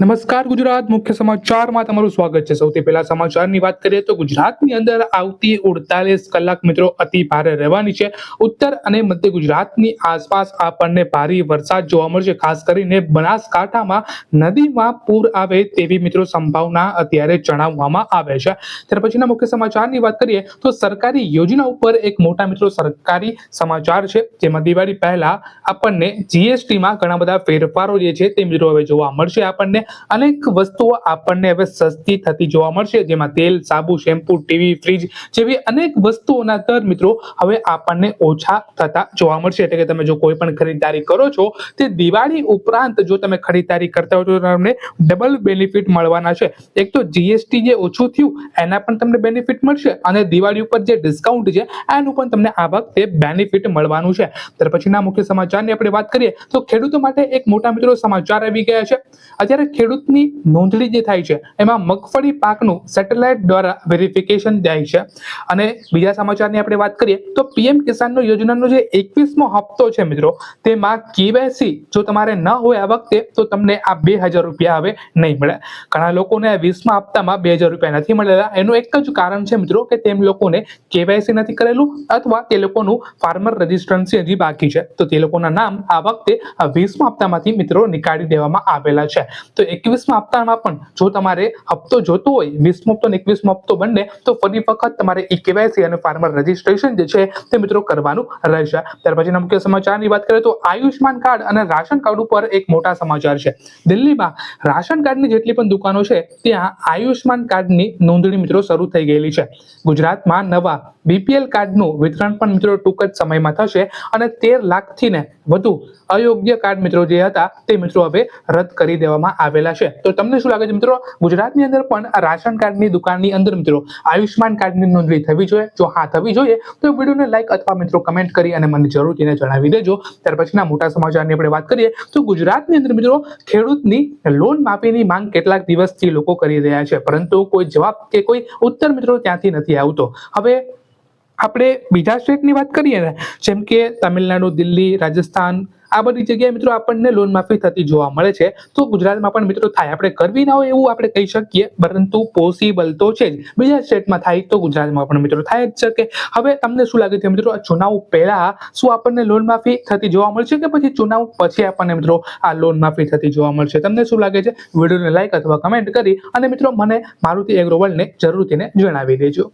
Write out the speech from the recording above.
નમસ્કાર ગુજરાત, મુખ્ય સમાચારમાં તમારું સ્વાગત છે. સૌથી પહેલા સમાચારની વાત કરીએ તો ગુજરાતની અંદર આવતી ઉડતાલીસ કલાક મિત્રો અતિ ભારે રહેવાની છે. ઉત્તર અને મધ્ય ગુજરાતની આસપાસ આપણને ભારે વરસાદ જોવા મળશે, ખાસ કરીને બનાસકાંઠામાં નદીમાં પૂર આવે તેવી મિત્રો સંભાવના અત્યારે જણાવવામાં આવે છે. ત્યાર પછીના મુખ્ય સમાચારની વાત કરીએ તો સરકારી યોજના ઉપર એક મોટા મિત્રો સરકારી સમાચાર છે. જેમાં દિવાળી પહેલા આપણને જીએસટીમાં ઘણા બધા ફેરફારો જે છે તે મિત્રો હવે જોવા મળશે આપણને. અનેક વસ્તુઓ આપણને હવે સસ્તી થતી જોવા મળશે, જેમાં તેલ, સાબુ, શેમ્પુ, ટીવી, ફ્રીજ જેવી અનેક વસ્તુઓના દર મિત્રો હવે આપણને ઓછા થતા જોવા મળશે. એટલે કે તમે જો કોઈ પણ ખરીદદારી કરો છો, તે દિવાળી ઉપરાંત જો તમે ખરીદદારી કરતા હો તો તમને ડબલ બેનિફિટ મળવાના છે. એક તો જીએસટી જે ઓછું થયું, એના પણ તમને બેનિફિટ મળશે અને દિવાળી ઉપર જે ડિસ્કાઉન્ટ છે, એનું પણ તમને આ વખતે બેનિફિટ મળવાનું છે. ત્યાર પછીના મુખ્ય સમાચારની આપણે વાત કરીએ, તો ખેડૂતો માટે એક મોટા મિત્રો સમાચાર આવી ગયા છે. અત્યારે ખેડૂતની નોંધણી જે થાય છે, એમાં મગફળી પાકનું સેટેલાઇટ દ્વારા વેરિફિકેશન થાય છે. અને બીજા સમાચારની આપણે વાત કરીએ, તો પીએમ કિસાનનો યોજનાનો જે એકવીસમો હપ્તો છે મિત્રો, તેમાં કેવાયસી જો તમારે ન હોય આ વખતે, તો તમને આ બે હજાર રૂપિયા હવે નહીં મળે. ઘણા લોકોને વીસમા હપ્તામાં બે હજાર રૂપિયા નથી મળેલા. એનું એક જ કારણ છે મિત્રો, કે તેમ લોકોને કેવાયસી નથી કરેલું, અથવા તે લોકોનું ફાર્મર રજિસ્ટ્રન્સી હજી બાકી છે. તો તે લોકોના નામ આ વખતે વીસમા હપ્તામાંથી મિત્રો નીકાળી દેવામાં આવેલા છે. તો એકવીસમા હપ્તામાં પણ જો તમારે હપ્તો જોતો હોય વીસમો હપ્તો અને એકવીસમો હપ્તો બંને તો ફરી વખત તમારે ઈ કેવાયસી અને ફાર્મર રજિસ્ટ્રેશન જે છે તે મિત્રો કરવાનું રહેશે. ત્યાર પછીના મુખ્ય સમાચારની વાત કરીએ તો આયુષ્માન કાર્ડ અને રાશન કાર્ડ ઉપર એક મોટા સમાચાર છે. દિલ્હીમાં રાશન કાર્ડની જેટલી પણ દુકાનો છે, ત્યાં આયુષ્માન કાર્ડની નોંધણી મિત્રો શરૂ થઈ ગયેલી છે. ગુજરાતમાં નવા બીપીએલ કાર્ડનું વિતરણ પણ મિત્રો ટૂંક જ સમયમાં થશે અને તેર લાખથી ને વધુ અયોગ્ય કાર્ડ મિત્રો જે હતા તે મિત્રો હવે રદ કરી દેવામાં આવેલા છે. તો તમને શું લાગે છે મિત્રો? ગુજરાતની અંદર પણ રાશન કાર્ડની દુકાનની અંદર મિત્રો આયુષ્માન કાર્ડની નોંધણી થવી જોઈએ. જો હા થવી જોઈએ, તો વિડીયોને લાઈક અથવા મિત્રો કમેન્ટ કરી અને મને જરૂર તેને જણાવી દેજો. ત્યાર પછીના મોટા સમાચારની આપણે વાત કરીએ, તો ગુજરાતની અંદર મિત્રો ખેડૂતની લોન માફીની માંગ કેટલાક દિવસથી લોકો કરી રહ્યા છે. પરંતુ કોઈ જવાબ કે કોઈ ઉત્તર મિત્રો ત્યાંથી નથી આવતો. હવે આપણે બીજા સ્ટેટની વાત કરીએ ને, જેમ કે તમિલનાડુ, દિલ્હી, રાજસ્થાન, આ બધી જગ્યાએ મિત્રો આપણને લોન માફી થતી જોવા મળે છે. તો ગુજરાતમાં પણ મિત્રો થાય. આપણે કરવી ના હોય એવું આપણે કહી શકીએ, પરંતુ પોસિબલ તો છે જ. બીજા સ્ટેટમાં થાય તો ગુજરાતમાં પણ મિત્રો થાય જ શકે. હવે તમને શું લાગે છે મિત્રો ચુનાવ પહેલા શું આપણને લોન માફી થતી જોવા મળશે કે પછી ચુનાવ પછી આપણને મિત્રો આ લોન માફી થતી જોવા મળશે? તમને શું લાગે છે? વિડીયોને લાઈક અથવા કમેન્ટ કરી અને મિત્રો મને મારુતિ એગ્રોવલને જરૂરથી જણાવી દેજો.